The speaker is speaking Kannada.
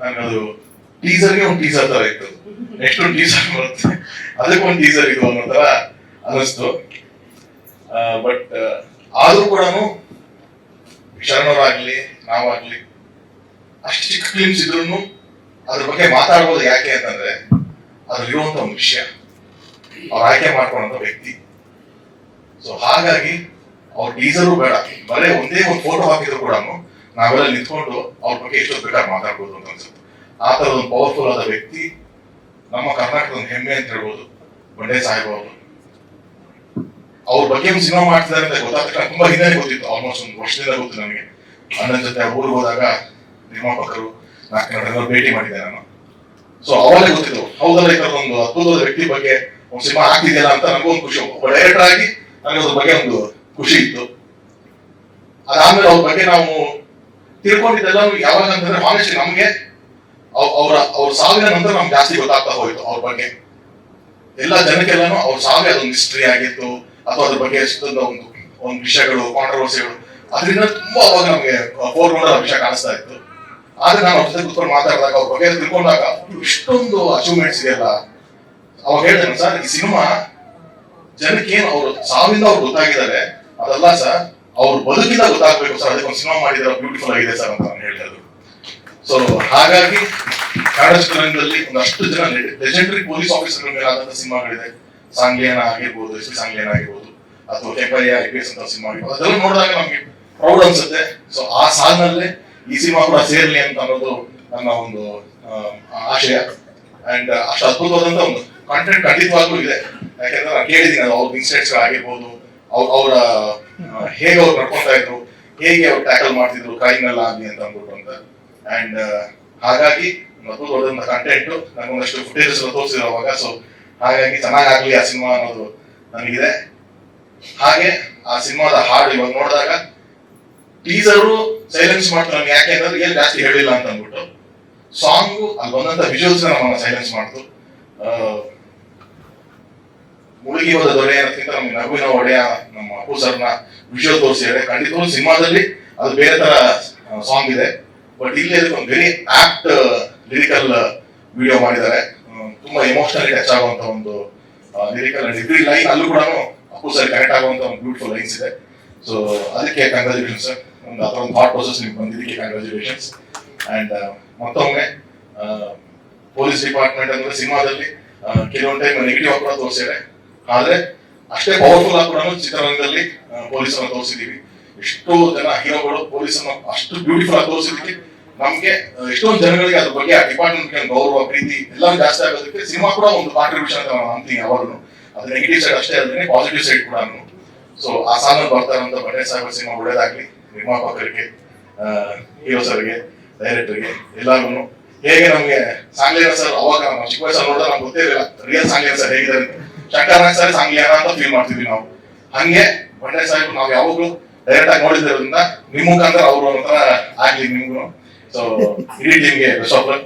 ನನಗದು ಟೀಸರ್ಗೆ ಒಂದು ಟೀಸರ್ ತರ ಇತ್ತು. ನೆಕ್ಸ್ಟ್ ಒಂದು ಟೀಸರ್ ಬರುತ್ತೆ. ಅದಕ್ಕೊಂದು ಟೀಸರ್ ಇದು ಅನ್ನೋ ತರ ಅನಿಸ್ತು ಬಟ್ ಆದ್ರೂ ಕೂಡ ಶರಣರಾಗ್ಲಿ ನಾವಾಗ್ಲಿ ಅಷ್ಟು ಚಿಕ್ಕ ಫಿಲ್ಮ್ಸ್ ಇದ್ರು ಅದ್ರ ಬಗ್ಗೆ ಮಾತಾಡ್ಬೋದು ಯಾಕೆ ಅಂತಂದ್ರೆ ಅದ್ರಲ್ಲಿರುವಂತ ಒಂದು ವಿಷಯ ಅವ್ರು ಆಯ್ಕೆ ಮಾಡ್ಕೊಂಡಂತ ವ್ಯಕ್ತಿ. ಸೊ ಹಾಗಾಗಿ ಅವ್ರ ಟೀಸರು ಬೇಡ. ಬರೇ ಒಂದೇ ಒಂದು ಫೋಟೋ ಹಾಕಿದ್ರು ಕೂಡ ನಾವೆಲ್ಲ ನಿಂತ್ಕೊಂಡು ಅವ್ರ ಬಗ್ಗೆ ಎಷ್ಟೋ ಬೇಕಾದ್ರೆ ಮಾತಾಡ್ಬೋದು ಅಂತ ಅನ್ಸುತ್ತೆ. ಆ ತರ ಒಂದು ಪವರ್ಫುಲ್ ಆದ ವ್ಯಕ್ತಿ ನಮ್ಮ ಕರ್ನಾಟಕದ ಒಂದು ಹೆಮ್ಮೆ ಅಂತ ಹೇಳ್ಬೋದು. ಬಂಡೆ ಸಾಹೇಬ್ ಅವರು. ಅವ್ರ ಬಗ್ಗೆ ಒಂದು ಸಿನಿಮಾ ಮಾಡ್ತಿದ್ದಾರೆ ಅಂತ ಗೊತ್ತಾಗ್ತಕ್ಕ ತುಂಬಾ ಹಿಂದೆ ಗೊತ್ತಿತ್ತು. ಆಲ್ಮೋಸ್ಟ್ ಒಂದು ವರ್ಷದಿಂದ ಗೊತ್ತು ನನಗೆ ಅಣ್ಣನ ಜೊತೆ ಊರಿಗೆ ಹೋದಾಗ ನಿರ್ಮಾಪಕರು ನಾಲ್ಕು ಭೇಟಿ ಮಾಡಿದ್ದಾರೆ ನಾನು ಸೊ ಅವಾಗಲೇ ಗೊತ್ತಿತ್ತು. ಹೌದಲ್ಲ, ಈ ಒಂದು ಅದ್ಭುತವಾದ ವ್ಯಕ್ತಿ ಬಗ್ಗೆ ಒಂದು ಸಿನಿಮಾ ಆಗ್ತಿದೆಯಲ್ಲ ಅಂತ ನನಗೂ ಒಂದು ಖುಷಿ. ಒಬ್ಬ ಡೈರೆಕ್ಟರ್ ಆಗಿ ನನಗೆ ಅದ್ರ ಬಗ್ಗೆ ಒಂದು ಖುಷಿ ಇತ್ತು. ಅದಾದ್ಮೇಲೆ ಅವ್ರ ಬಗ್ಗೆ ನಾವು ತಿಳ್ಕೊಂಡಿದ್ದೆಲ್ಲ ಯಾವಾಗ ಅಂತಂದ್ರೆ ಆನೆಸ್ಟ್ ನಮ್ಗೆ ಅವರ ಅವ್ರ ಸಾವಿನ ನಂತರ ನಮ್ಗೆ ಜಾಸ್ತಿ ಗೊತ್ತಾಗ್ತಾ ಹೋಯ್ತು ಅವ್ರ ಬಗ್ಗೆ. ಎಲ್ಲ ಜನಕ್ಕೆಲ್ಲಾನು ಅವ್ರ ಸಾವಿನ ಅದೊಂದು ಹಿಸ್ಟ್ರಿ ಆಗಿತ್ತು, ಅಥವಾ ಅದ್ರ ಬಗ್ಗೆ ಎಷ್ಟೊಂದು ಒಂದು ಒಂದು ವಿಷಯಗಳು ಕಾಂಟ್ರವರ್ಸಿಗಳು ಅದರಿಂದ ತುಂಬಾ ಅವಾಗ ನಮ್ಗೆ ಫೋರ್ಗ್ರೌಂಡ್ ವಿಷಯ ಕಾಣಿಸ್ತಾ ಇತ್ತು. ಆದ್ರೆ ನಾನು ಅವ್ರ ಜೊತೆ ಕುತ್ಕೊಂಡು ಮಾತಾಡಿದಾಗ ಅವ್ರ ಬಗ್ಗೆ ತಿಳ್ಕೊಂಡಾಗ ಇಷ್ಟೊಂದು ಅಚೀವ್ಮೆಂಟ್ಸ್ ಇದೆಯಲ್ಲ. ಅವಾಗ ಹೇಳ್ತೇನೆ ಸರ್, ಈ ಸಿನಿಮಾ ಜನಕ್ಕೆ ಏನು ಅವ್ರ ಸಾವಿಂದ ಅವ್ರು ಗೊತ್ತಾಗಿದ್ದಾರೆ. ಅದಲ್ಲ, ಸರ್ ಅವ್ರು ಬದುಕಿಂದ ಗೊತ್ತಾಗಬೇಕು ಸರ್, ಅದಕ್ಕೆ ಒಂದು ಸಿನಿಮಾ ಮಾಡಿದ್ರೆ ಬ್ಯೂಟಿಫುಲ್ ಆಗಿದೆ ಸರ್ ಅಂತ ನಾನು ಹೇಳ್ತಾ ಇದ್ದು ಸೊ ಹಾಗಾಗಿ ಕನ್ನಡ ಚಿತ್ರರಂಗದಲ್ಲಿ ಒಂದಷ್ಟು ಜನ ಲೆಜೆಂಡರಿ ಪೊಲೀಸ್ ಆಫೀಸರ್ ಮೇಲೆ ಆದಂತಹ ಸಿನಿಮಾಗಳಿದೆ. ಸಾಂಗ್ಲಿಯನ್ ಆಗಿರ್ಬೋದು, ಎಸ್ ಪಿ ಸಾಂಗ್ಲಿಯನ್ ಆಗಿರ್ಬೋದು, ಅಥವಾ ಕೆಂಪಯ್ಯ, ಐ ಪಿ ಎಸ್ ಅಂತ ಸಿನಿಮಾ ಆಗಿರ್ಬೋದು, ಅದೆಲ್ಲ ನೋಡಿದಾಗ ನಮ್ಗೆ ಪ್ರೌಡ್ ಅನ್ಸುತ್ತೆ. ಸೊ ಆ ಸಾಲಿನಲ್ಲೇ ಈ ಸಿನಿಮಾ ಕೂಡ ಸೇರ್ಲಿ ಅಂತ ಅನ್ನೋದು ನನ್ನ ಒಂದು ಆಶಯ. ಅಂಡ್ ಅಷ್ಟು ಅದ್ಭುತವಾದಂತ ಒಂದು ಕಾಂಟೆಂಟ್ ಖಂಡಿತವಾಗ್ಲೂ ಇದೆ. ಯಾಕಂದ್ರೆ ನಾನು ಕೇಳಿದ್ದೀನಿ ಅವ್ರ ಇನ್ಸಿಡೆಂಟ್ಸ್ ಆಗಿರ್ಬೋದು ಅವ್ರ, ಅವರ ಹೇಗೆ ಅವ್ರು ನಡ್ಕೊತಾ ಇದ್ರು, ಹೇಗೆ ಅವ್ರು ಟ್ಯಾಕಲ್ ಮಾಡ್ತಿದ್ರು, ಕೈನಲ್ಲ ಆಗಲಿ ಅಂತ ಅಂದ್ಬಿಟ್ಟು ಅಂತ. ಅಂಡ್ ಹಾಗಾಗಿ ಅದ್ಭುತವಾದಂತ ಕಂಟೆಂಟ್ ನನಗೊಂದಷ್ಟು ಫುಟೇಜಸ್ ತೋರಿಸಿದ್ರು ಅವಾಗ ಸೊ ಹಾಗಾಗಿ ಚೆನ್ನಾಗಾಗ್ಲಿ ಆ ಸಿನಿಮಾ ಅನ್ನೋದು ನನಗಿದೆ ಹಾಗೆ ಆ ಸಿನಿಮಾದ ಹಾಡು ಇವಾಗ ನೋಡಿದಾಗ ಟೀಸರು ಸೈಲೆನ್ಸ್ ಮಾಡ್ತು ನಮ್ಗೆ. ಯಾಕೆ ಅಂದ್ರೆ ಏನು ಜಾಸ್ತಿ ಹೇಳಿಲ್ಲ ಅಂತ ಅಂದ್ಬಿಟ್ಟು. ಸಾಂಗು ಅಲ್ಲಿ ಬಂದಂತ ವಿಜುವಲ್ಸ್ ನಮ್ಮನ್ನ ಸೈಲೆನ್ಸ್ ಮಾಡ್ತು. ಮುಳುಗಿ ಹೋದ ದೊರೆ ಅಂತ ನಗುವಿನ ಒಡೆಯ ನಮ್ಮ ಅಪ್ಪು ಸರ್ನ ವಿಷಯ ತೋರಿಸಿದ್ದಾರೆ. ಖಂಡಿತವಾಗ್ಲೂ ಸಿನಿಮಾದಲ್ಲಿ ಅದು ಬೇರೆ ತರ ಸಾಂಗ್ ಇದೆ. ಬಟ್ ಇಲ್ಲಿ ಒಂದು ವೆರಿ ಆಕ್ಟ್ ಲಿರಿಕಲ್ ವಿಡಿಯೋ ಮಾಡಿದ್ದಾರೆ. ತುಂಬಾ ಎಮೋಷನಲಿ ಟಚ್ ಆಗುವಂತ ಒಂದು ಲಿರಿಕಲ್ ಡಿಗ್ರಿ ಲೈನ್ ಅಲ್ಲೂ ಕೂಡ ಅಪ್ಪು ಸರ್ ಕನೆಕ್ಟ್ ಆಗುವಂತ ಒಂದು ಬ್ಯೂಟಿಫುಲ್ ಲೈನ್ಸ್ ಇದೆ. ಸೊ ಅದಕ್ಕೆ ಕಂಗ್ರಾಚುಲೇಷನ್ ಸರ್ ಒಂದು ಥರ ಒಂದು ಥಾಟ್ ಪ್ರೊಸೆಸ್ ನಿಮ್ಗೆ ಬಂದಿದ್ದಕ್ಕೆ ಕಂಗ್ರಾಚುಲೇಷನ್ಸ್ ಅಂಡ್ ಮತ್ತೊಮ್ಮೆ ಪೊಲೀಸ್ ಡಿಪಾರ್ಟ್ಮೆಂಟ್ ಅಂದ್ರೆ ಸಿನಿಮಾದಲ್ಲಿ ಕೆಲವೊಂದು ಟೈಮ್ ನೆಗೆಟಿವ್ ಕೂಡ ತೋರಿಸಿದ್ದಾರೆ. ಆದ್ರೆ ಅಷ್ಟೇ ಪವರ್ಫುಲ್ ಆಗಿ ಕೂಡ ಚಿತ್ರರಂಗದಲ್ಲಿ ಪೊಲೀಸನ್ನು ತೋರಿಸಿದೀವಿ. ಎಷ್ಟೋ ಜನ ಹೀರೋಗಳು ಪೊಲೀಸನ್ನು ಅಷ್ಟು ಬ್ಯೂಟಿಫುಲ್ ಆಗಿ ತೋರಿಸಿದಕ್ಕೆ ನಮ್ಗೆ ಎಷ್ಟೋ ಜನಗಳಿಗೆ ಅದ್ರ ಬಗ್ಗೆ ಆ ಡಿಪಾರ್ಟ್ಮೆಂಟ್ ಗೌರವ, ಪ್ರೀತಿ ಎಲ್ಲ ಜಾಸ್ತಿ ಆಗೋದಕ್ಕೆ ಸಿನಿಮಾ ಕೂಡ ಒಂದು ಕಾಂಟ್ರಿಬ್ಯೂಷನ್ ಅಂತ ನಾನು ಅಂತೀನಿ ಯಾವಾಗಲೂ. ಅದು ನೆಗೆಟಿವ್ ಸೈಡ್ ಅಷ್ಟೇ ಅಲ್ಲದೆ ಪಾಸಿಟಿವ್ ಸೈಡ್ ಕೂಡ ಸೊ ಆ ಸಾಲಲ್ಲಿ ಬರ್ತಾ ಇರುವಂತ ಬಂಡೆ ಸಾಹೇಬ್ ಸಿನಿಮಾ ಒಳ್ಳೇದಾಗ್ಲಿ, ನಿರ್ಮಾಪಕರಿಗೆ ಹೀರೋ ಸರ್ಗೆ ಡೈರೆಕ್ಟರ್ಗೆ ಎಲ್ಲಾರು ಹೇಗೆ ನಮ್ಗೆ ಸಾಂಗ್ಲಿಯರ್ ಸರ್ ಅವಾಗ ನಾವು ಚಿಕ್ಕ ವಯಸ್ಸಲ್ಲಿ ನೋಡಿದ್ರೆ ನಮ್ಗೆ ಗೊತ್ತೇ ಇಲ್ಲ ರಿಯಲ್ ಸಾಂಗ್ಲಿಯರ್ ಸರ್ ಹೇಗಿದ್ದಾರೆ. ಶಂಕರ್ ನಾಗ್ ಸರ್ ಹಂಗೆ ಅಂತ ಫೀಲ್ ಮಾಡ್ತಿದ್ವಿ ನಾವು. ಹಂಗೆ ಬಂಡೆ ಸಾಹೇಬ್ ನಾವು ಯಾವಾಗ್ಲೂ ಡೈರೆಕ್ಟ್ ಆಗಿ ನೋಡಿದ್ರಿಂದ ನಿಮ್ ಮುಖಾಂತರ ಅವರು ಒಂಥರ ಆಗ್ಲಿ ನಿಮ್ಗೂ ಸೊ ಇಡೀ ಟೀಮ್ಗೆ ಬೆಸ್ಟ್ ಆಫ್ ಸರ್